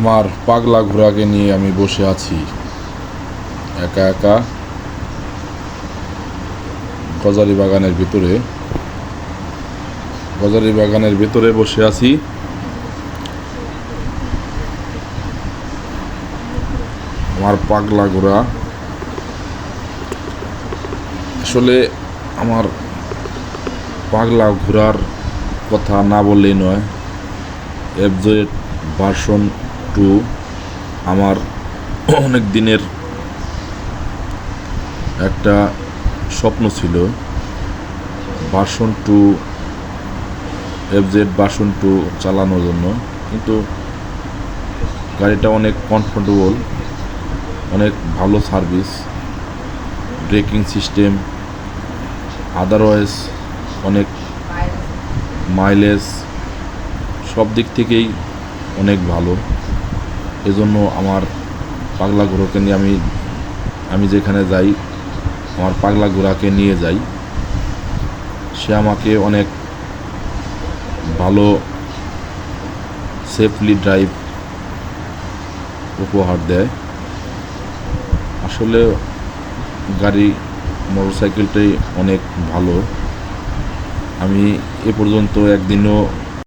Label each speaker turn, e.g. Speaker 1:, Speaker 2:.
Speaker 1: আমার পাগলা ঘোড়াকে নিয়ে আমি বসে আছি। একা একা গজারি বাগানের ভিতরে। গজারি বাগানের ভিতরে বসে আছি। আমার পাগলা ঘোড়া। আসলে আমার পাগলা ঘোড়ার কথা না বললেই নয়। এফজেড ভার্সন টু আমার অনেক দিনের একটা স্বপ্ন ছিল। Version two FZ version two চালানোর জন্য। কিন্তু গাড়িটা অনেক কমফোর্টেবল অনেক ভালো সার্ভিস ব্রেকিং সিস্টেম আদারওয়াইজ অনেক মাইলেজ সব দিক থেকেই অনেক ভালো। এজন্য আমার পাগলা ঘোড়াকে নিয়ে আমি আমি যেখানে যাই, আমার পাগলা ঘোড়াকে নিয়ে যাই। সে আমাকে অনেক ভালো সেফলি ড্রাইভ উপহার দেয়। আসলে গাড়ি মোটরসাইকেলটাই অনেক ভালো। আমি এ পর্যন্ত একদিনও